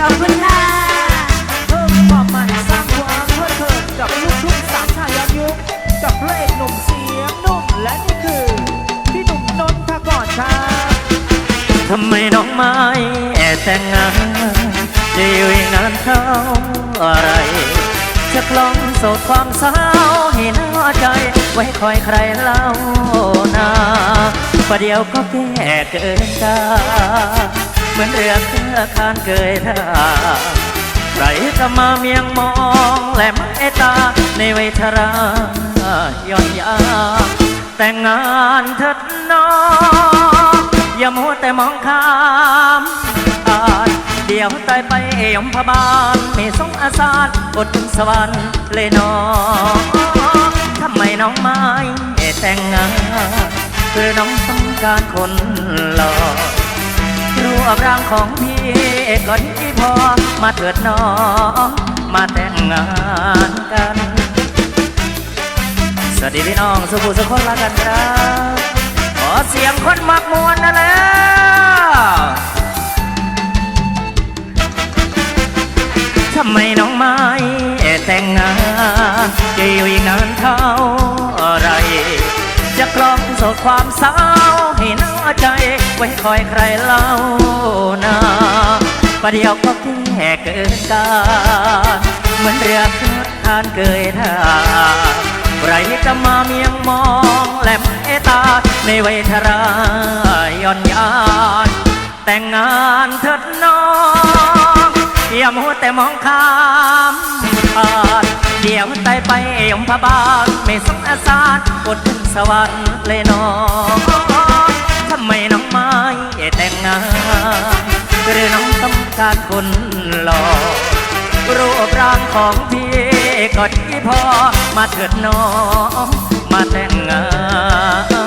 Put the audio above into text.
ขอบคุณค่ะเพิ่มความมันสร้างความเพลิดเพลินกับลูกทุ่งสามชายย้อนยุคกับเพลงหนุ่มเสียงนุ่มและนี่คือพี่หนุ่มนนทกรครับทำไมน้องไม่แอบแต่งงานจะอยู่อีกนานเท่าอะไร จะคล้องโสดความสาให้หน้าใจ ไว้คอยใครเล่านา ประเดี๋ยวก็แก่เกินกาเหมือนเรือเครือคานเกยท่าใครจะมาเมียงมองและไม่ตาในวัยชราย้อนยา แต่งงานเถิดน้องอย่ามัวแต่มองข้ามอาจเดี๋ยวตายไปยมพบาลไม่สงอาสาดอดถึงสวรรค์เลยน้องทำไมน้องไม่แต่งงาน คือน้องต้องการคนหล่อรูปร่างของพี่ก็ดีพอมาเถิดน้องมาแต่งงานกัน สวัสดีพี่น้องสุขุสุคนละกันครับขอเสียงคนมักมวนนะแล้วทำไมน้องไม่แต่งงานจะอยู่อีกนาน สดความสาให้น้าใจ ไว้คอยใครเล่านาประเดี๋ยวก็แก่เกินกาเหมือนเรือเคลื่อนทานเกยท่าใครจะมาเมียงมองและเมตตา ในวัยทรายอนยาน แต่งงานเถิดน้องอย่ามัวแต่มองข้า ยวตายไปอมพบาลไม่สงอาสาดกดถึงสวรรค์เลยน้องทำไมน้องไม่แต่งงานหรือน้องต้องการคนหล่อรูปร่างของพี่ก็ดีพอมาเถิดน้องมาแต่งงาน